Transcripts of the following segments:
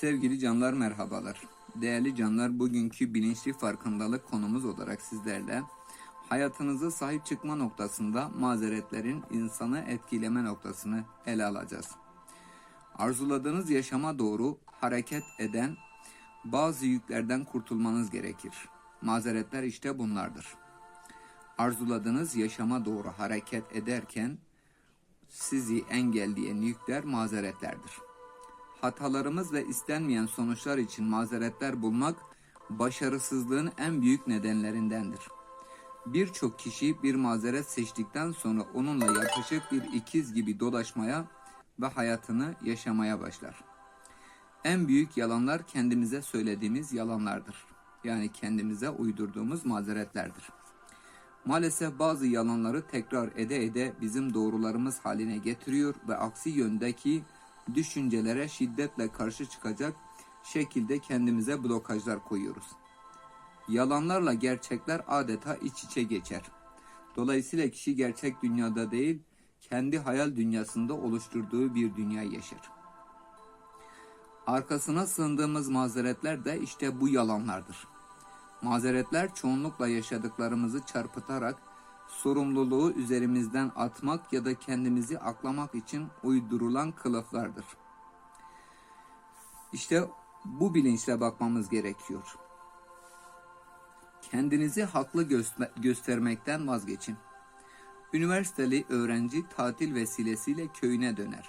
Sevgili canlar merhabalar. Değerli canlar bugünkü bilinçli farkındalık konumuz olarak sizlerle hayatınıza sahip çıkma noktasında mazeretlerin insanı etkileme noktasını ele alacağız. Arzuladığınız yaşama doğru hareket eden bazı yüklerden kurtulmanız gerekir. Mazeretler işte bunlardır. Arzuladığınız yaşama doğru hareket ederken sizi engelleyen yükler mazeretlerdir. Hatalarımız ve istenmeyen sonuçlar için mazeretler bulmak başarısızlığın en büyük nedenlerindendir. Birçok kişi bir mazeret seçtikten sonra onunla yaklaşık bir ikiz gibi dolaşmaya ve hayatını yaşamaya başlar. En büyük yalanlar kendimize söylediğimiz yalanlardır. Yani kendimize uydurduğumuz mazeretlerdir. Maalesef bazı yalanları tekrar ede ede bizim doğrularımız haline getiriyor ve aksi yöndeki düşüncelere şiddetle karşı çıkacak şekilde kendimize blokajlar koyuyoruz. Yalanlarla gerçekler adeta iç içe geçer. Dolayısıyla kişi gerçek dünyada değil, kendi hayal dünyasında oluşturduğu bir dünya yaşar. Arkasına sığındığımız mazeretler de işte bu yalanlardır. Mazeretler çoğunlukla yaşadıklarımızı çarpıtarak sorumluluğu üzerimizden atmak ya da kendimizi aklamak için uydurulan kılıflardır. İşte bu bilinçle bakmamız gerekiyor. Kendinizi haklı göster göstermekten vazgeçin. Üniversiteli öğrenci tatil vesilesiyle köyüne döner.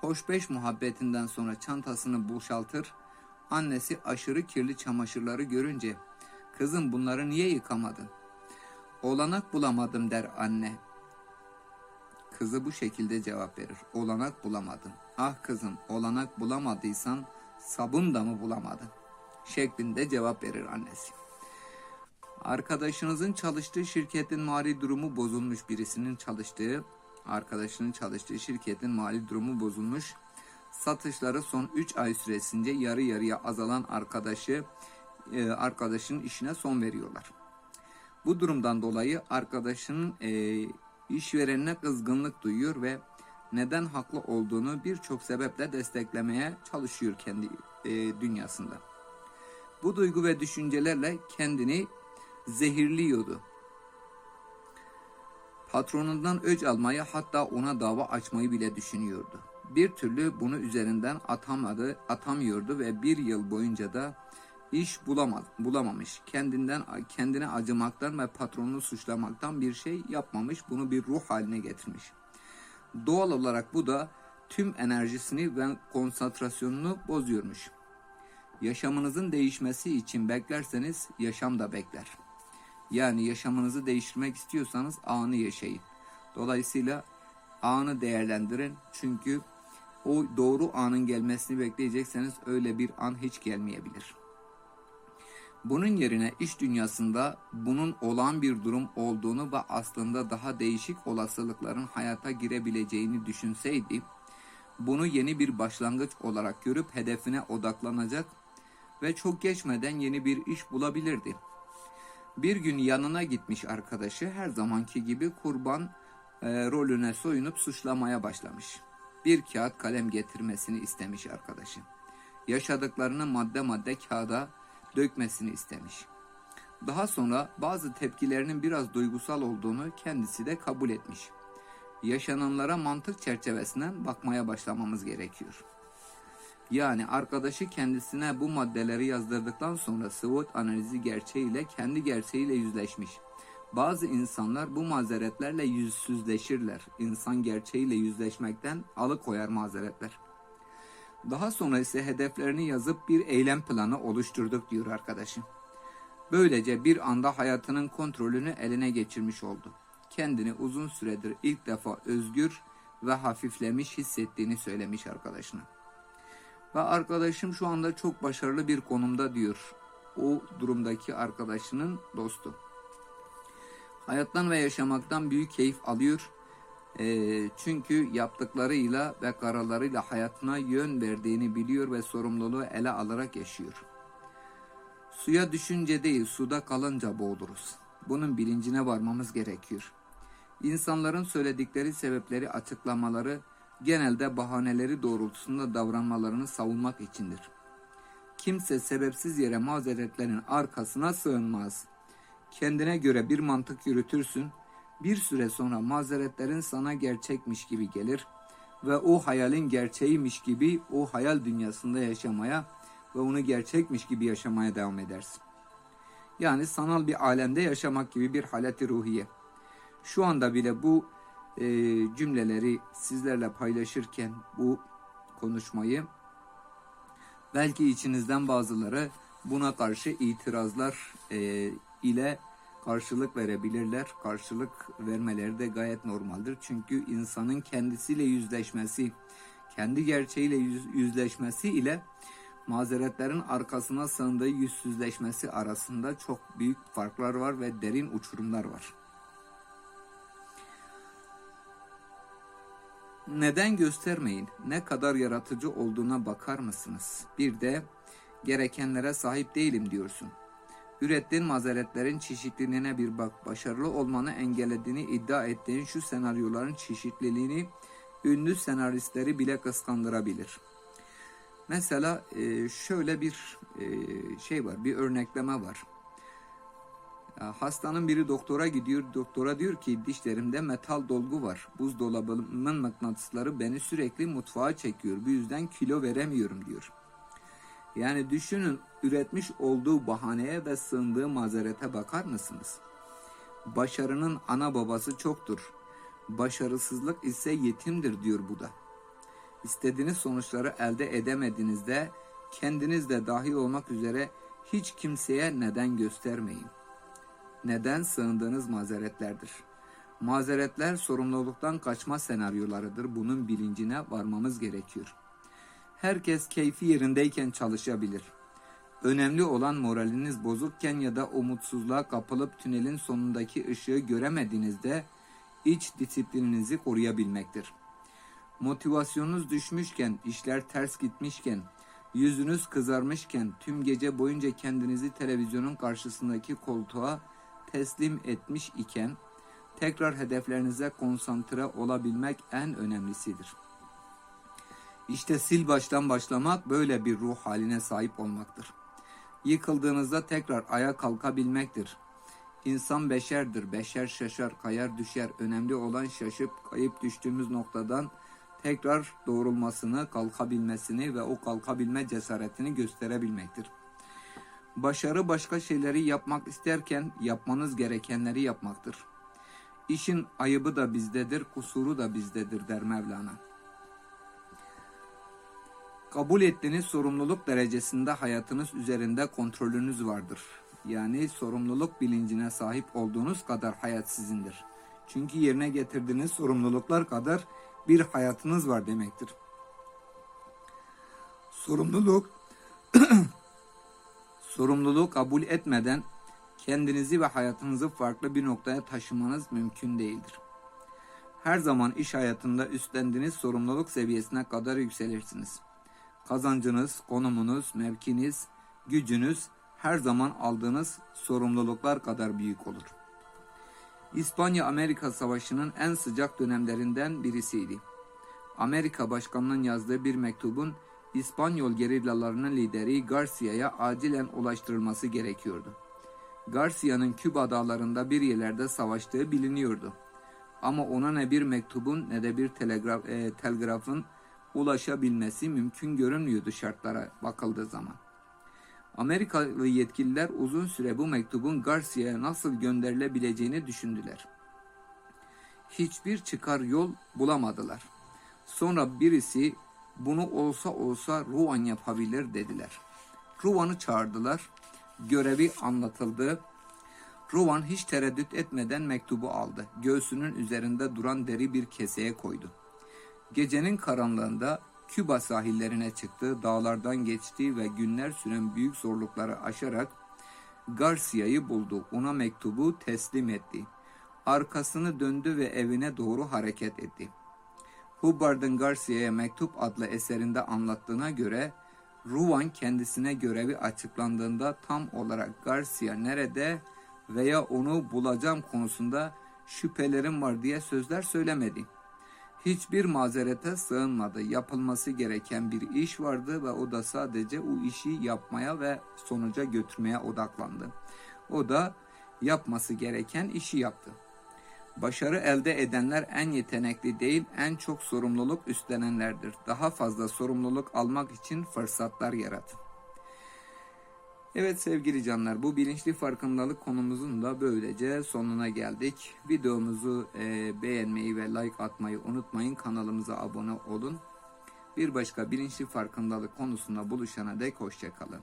Hoşbeş muhabbetinden sonra çantasını boşaltır. Annesi aşırı kirli çamaşırları görünce "Kızım bunları niye yıkamadın?" Olanak bulamadım der anne. Kızı bu şekilde cevap verir. Olanak bulamadım. Ah kızım olanak bulamadıysan sabun da mı bulamadın? Şeklinde cevap verir annesi. Arkadaşınızın çalıştığı şirketin mali durumu bozulmuş birisinin çalıştığı arkadaşının çalıştığı şirketin mali durumu bozulmuş. Satışları son 3 ay süresince yarı yarıya azalan arkadaşı e, arkadaşın işine son veriyorlar. Bu durumdan dolayı arkadaşının e, işverenine kızgınlık duyuyor ve neden haklı olduğunu birçok sebeple desteklemeye çalışıyor kendi e, dünyasında. Bu duygu ve düşüncelerle kendini zehirliyordu. Patronundan öc almayı hatta ona dava açmayı bile düşünüyordu. Bir türlü bunu üzerinden atamadı, atamıyordu ve bir yıl boyunca da iş bulamaz, bulamamış. Kendinden kendine acımaktan ve patronunu suçlamaktan bir şey yapmamış. Bunu bir ruh haline getirmiş. Doğal olarak bu da tüm enerjisini ve konsantrasyonunu bozuyormuş. Yaşamınızın değişmesi için beklerseniz yaşam da bekler. Yani yaşamınızı değiştirmek istiyorsanız anı yaşayın. Dolayısıyla anı değerlendirin. Çünkü o doğru anın gelmesini bekleyecekseniz öyle bir an hiç gelmeyebilir. Bunun yerine iş dünyasında bunun olan bir durum olduğunu ve aslında daha değişik olasılıkların hayata girebileceğini düşünseydi, bunu yeni bir başlangıç olarak görüp hedefine odaklanacak ve çok geçmeden yeni bir iş bulabilirdi. Bir gün yanına gitmiş arkadaşı her zamanki gibi kurban e, rolüne soyunup suçlamaya başlamış. Bir kağıt kalem getirmesini istemiş arkadaşı. Yaşadıklarını madde madde kağıda dökmesini istemiş. Daha sonra bazı tepkilerinin biraz duygusal olduğunu kendisi de kabul etmiş. Yaşananlara mantık çerçevesinden bakmaya başlamamız gerekiyor. Yani arkadaşı kendisine bu maddeleri yazdırdıktan sonra SWOT analizi gerçeğiyle kendi gerçeğiyle yüzleşmiş. Bazı insanlar bu mazeretlerle yüzsüzleşirler. İnsan gerçeğiyle yüzleşmekten alıkoyar mazeretler. Daha sonra ise hedeflerini yazıp bir eylem planı oluşturduk diyor arkadaşım. Böylece bir anda hayatının kontrolünü eline geçirmiş oldu. Kendini uzun süredir ilk defa özgür ve hafiflemiş hissettiğini söylemiş arkadaşına. Ve arkadaşım şu anda çok başarılı bir konumda diyor. O durumdaki arkadaşının dostu. Hayattan ve yaşamaktan büyük keyif alıyor e, çünkü yaptıklarıyla ve kararlarıyla hayatına yön verdiğini biliyor ve sorumluluğu ele alarak yaşıyor. Suya düşünce değil, suda kalınca boğuluruz. Bunun bilincine varmamız gerekiyor. İnsanların söyledikleri sebepleri açıklamaları genelde bahaneleri doğrultusunda davranmalarını savunmak içindir. Kimse sebepsiz yere mazeretlerin arkasına sığınmaz. Kendine göre bir mantık yürütürsün. Bir süre sonra mazeretlerin sana gerçekmiş gibi gelir ve o hayalin gerçeğiymiş gibi o hayal dünyasında yaşamaya ve onu gerçekmiş gibi yaşamaya devam edersin. Yani sanal bir alemde yaşamak gibi bir haleti ruhiye. Şu anda bile bu e, cümleleri sizlerle paylaşırken bu konuşmayı belki içinizden bazıları buna karşı itirazlar e, ile karşılık verebilirler. Karşılık vermeleri de gayet normaldir. Çünkü insanın kendisiyle yüzleşmesi, kendi gerçeğiyle yüz, yüzleşmesi ile mazeretlerin arkasına sığındığı yüzsüzleşmesi arasında çok büyük farklar var ve derin uçurumlar var. Neden göstermeyin? Ne kadar yaratıcı olduğuna bakar mısınız? Bir de gerekenlere sahip değilim diyorsun. Ürettiğin mazeretlerin çeşitliliğine bir bak. Başarılı olmanı engellediğini iddia ettiğin şu senaryoların çeşitliliğini ünlü senaristleri bile kıskandırabilir. Mesela e, şöyle bir e, şey var, bir örnekleme var. Hastanın biri doktora gidiyor. Doktora diyor ki dişlerimde metal dolgu var. Buzdolabımın mıknatısları beni sürekli mutfağa çekiyor. Bu yüzden kilo veremiyorum diyor. Yani düşünün üretmiş olduğu bahaneye ve sığındığı mazerete bakar mısınız? Başarının ana babası çoktur. Başarısızlık ise yetimdir diyor bu da. İstediğiniz sonuçları elde edemediğinizde kendiniz de dahil olmak üzere hiç kimseye neden göstermeyin neden sığındığınız mazeretlerdir. Mazeretler sorumluluktan kaçma senaryolarıdır. Bunun bilincine varmamız gerekiyor. Herkes keyfi yerindeyken çalışabilir. Önemli olan moraliniz bozukken ya da umutsuzluğa kapılıp tünelin sonundaki ışığı göremediğinizde iç disiplininizi koruyabilmektir. Motivasyonunuz düşmüşken, işler ters gitmişken, yüzünüz kızarmışken, tüm gece boyunca kendinizi televizyonun karşısındaki koltuğa teslim etmiş iken tekrar hedeflerinize konsantre olabilmek en önemlisidir. İşte sil baştan başlamak böyle bir ruh haline sahip olmaktır. Yıkıldığınızda tekrar ayağa kalkabilmektir. İnsan beşerdir, beşer şaşar, kayar düşer. Önemli olan şaşıp kayıp düştüğümüz noktadan tekrar doğrulmasını, kalkabilmesini ve o kalkabilme cesaretini gösterebilmektir.'' Başarı başka şeyleri yapmak isterken yapmanız gerekenleri yapmaktır. İşin ayıbı da bizdedir, kusuru da bizdedir der Mevlana. Kabul ettiğiniz sorumluluk derecesinde hayatınız üzerinde kontrolünüz vardır. Yani sorumluluk bilincine sahip olduğunuz kadar hayat sizindir. Çünkü yerine getirdiğiniz sorumluluklar kadar bir hayatınız var demektir. Sorumluluk sorumluluğu kabul etmeden kendinizi ve hayatınızı farklı bir noktaya taşımanız mümkün değildir. Her zaman iş hayatında üstlendiğiniz sorumluluk seviyesine kadar yükselirsiniz. Kazancınız, konumunuz, mevkiniz, gücünüz her zaman aldığınız sorumluluklar kadar büyük olur. İspanya-Amerika Savaşı'nın en sıcak dönemlerinden birisiydi. Amerika Başkanı'nın yazdığı bir mektubun İspanyol gerillalarının lideri Garcia'ya acilen ulaştırılması gerekiyordu. Garcia'nın Küba dağlarında bir yerlerde savaştığı biliniyordu. Ama ona ne bir mektubun ne de bir telegraf, e, telgrafın ulaşabilmesi mümkün görünmüyordu şartlara bakıldığı zaman. Amerikalı yetkililer uzun süre bu mektubun Garcia'ya nasıl gönderilebileceğini düşündüler. Hiçbir çıkar yol bulamadılar. Sonra birisi bunu olsa olsa Ruan yapabilir dediler. Ruan'ı çağırdılar. Görevi anlatıldı. Ruan hiç tereddüt etmeden mektubu aldı. Göğsünün üzerinde duran deri bir keseye koydu. Gecenin karanlığında Küba sahillerine çıktı, dağlardan geçti ve günler süren büyük zorlukları aşarak Garcia'yı buldu. Ona mektubu teslim etti. Arkasını döndü ve evine doğru hareket etti.'' Hubbard'ın Garcia'ya Mektup adlı eserinde anlattığına göre Ruan kendisine görevi açıklandığında tam olarak Garcia nerede veya onu bulacağım konusunda şüphelerim var diye sözler söylemedi. Hiçbir mazerete sığınmadı. Yapılması gereken bir iş vardı ve o da sadece o işi yapmaya ve sonuca götürmeye odaklandı. O da yapması gereken işi yaptı. Başarı elde edenler en yetenekli değil, en çok sorumluluk üstlenenlerdir. Daha fazla sorumluluk almak için fırsatlar yaratın. Evet sevgili canlar bu bilinçli farkındalık konumuzun da böylece sonuna geldik. Videomuzu e, beğenmeyi ve like atmayı unutmayın. Kanalımıza abone olun. Bir başka bilinçli farkındalık konusunda buluşana dek hoşçakalın.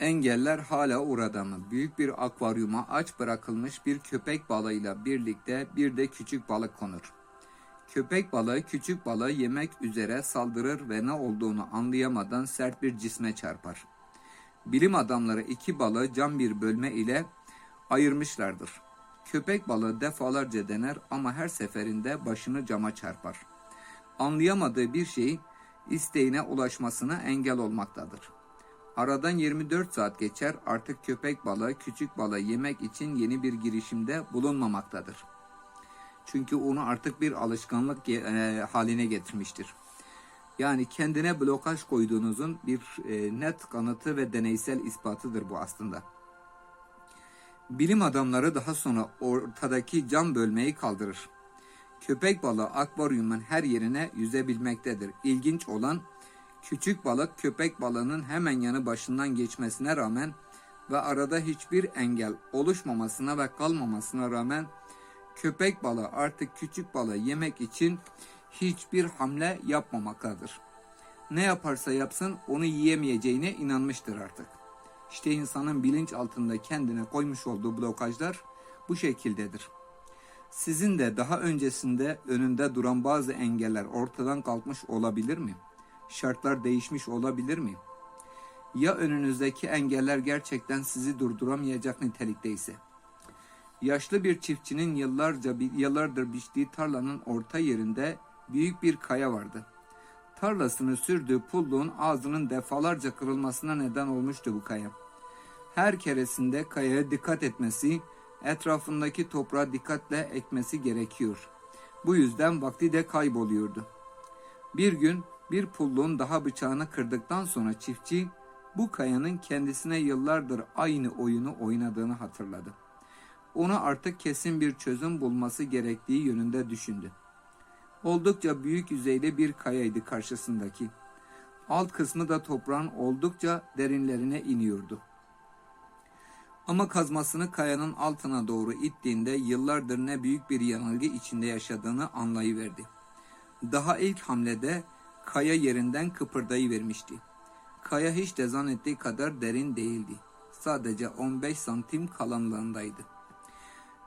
Engeller hala orada mı? Büyük bir akvaryuma aç bırakılmış bir köpek balığıyla birlikte bir de küçük balık konur. Köpek balığı küçük balığı yemek üzere saldırır ve ne olduğunu anlayamadan sert bir cisme çarpar. Bilim adamları iki balığı cam bir bölme ile ayırmışlardır. Köpek balığı defalarca dener ama her seferinde başını cama çarpar. Anlayamadığı bir şey isteğine ulaşmasına engel olmaktadır. Aradan 24 saat geçer artık köpek balığı küçük balığı yemek için yeni bir girişimde bulunmamaktadır. Çünkü onu artık bir alışkanlık e, haline getirmiştir. Yani kendine blokaj koyduğunuzun bir e, net kanıtı ve deneysel ispatıdır bu aslında. Bilim adamları daha sonra ortadaki cam bölmeyi kaldırır. Köpek balığı akvaryumun her yerine yüzebilmektedir. İlginç olan küçük balık köpek balığının hemen yanı başından geçmesine rağmen ve arada hiçbir engel oluşmamasına ve kalmamasına rağmen köpek balığı artık küçük balığı yemek için hiçbir hamle yapmamaktadır. Ne yaparsa yapsın onu yiyemeyeceğine inanmıştır artık. İşte insanın bilinç altında kendine koymuş olduğu blokajlar bu şekildedir. Sizin de daha öncesinde önünde duran bazı engeller ortadan kalkmış olabilir mi? Şartlar değişmiş olabilir mi? Ya önünüzdeki engeller gerçekten sizi durduramayacak nitelikteyse? Yaşlı bir çiftçinin yıllarca yıllardır biçtiği tarlanın orta yerinde büyük bir kaya vardı. Tarlasını sürdüğü pulluğun ağzının defalarca kırılmasına neden olmuştu bu kaya. Her keresinde kayaya dikkat etmesi, etrafındaki toprağa dikkatle ekmesi gerekiyor. Bu yüzden vakti de kayboluyordu. Bir gün bir pulluğun daha bıçağını kırdıktan sonra çiftçi bu kayanın kendisine yıllardır aynı oyunu oynadığını hatırladı ona artık kesin bir çözüm bulması gerektiği yönünde düşündü. Oldukça büyük yüzeyli bir kayaydı karşısındaki. Alt kısmı da toprağın oldukça derinlerine iniyordu. Ama kazmasını kayanın altına doğru ittiğinde yıllardır ne büyük bir yanılgı içinde yaşadığını anlayıverdi. Daha ilk hamlede kaya yerinden kıpırdayıvermişti. Kaya hiç de zannettiği kadar derin değildi. Sadece 15 santim kalınlığındaydı.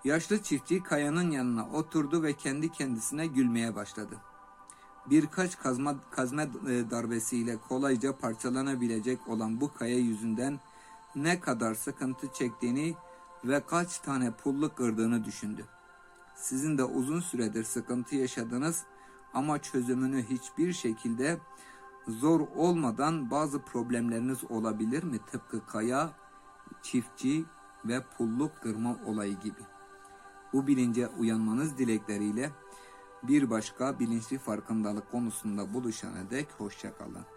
Yaşlı çiftçi kayanın yanına oturdu ve kendi kendisine gülmeye başladı. Birkaç kazma, kazma e, darbesiyle kolayca parçalanabilecek olan bu kaya yüzünden ne kadar sıkıntı çektiğini ve kaç tane pulluk kırdığını düşündü. Sizin de uzun süredir sıkıntı yaşadınız ama çözümünü hiçbir şekilde zor olmadan bazı problemleriniz olabilir mi? Tıpkı kaya, çiftçi ve pulluk kırma olayı gibi. Bu bilince uyanmanız dilekleriyle bir başka bilinçli farkındalık konusunda buluşana dek hoşçakalın.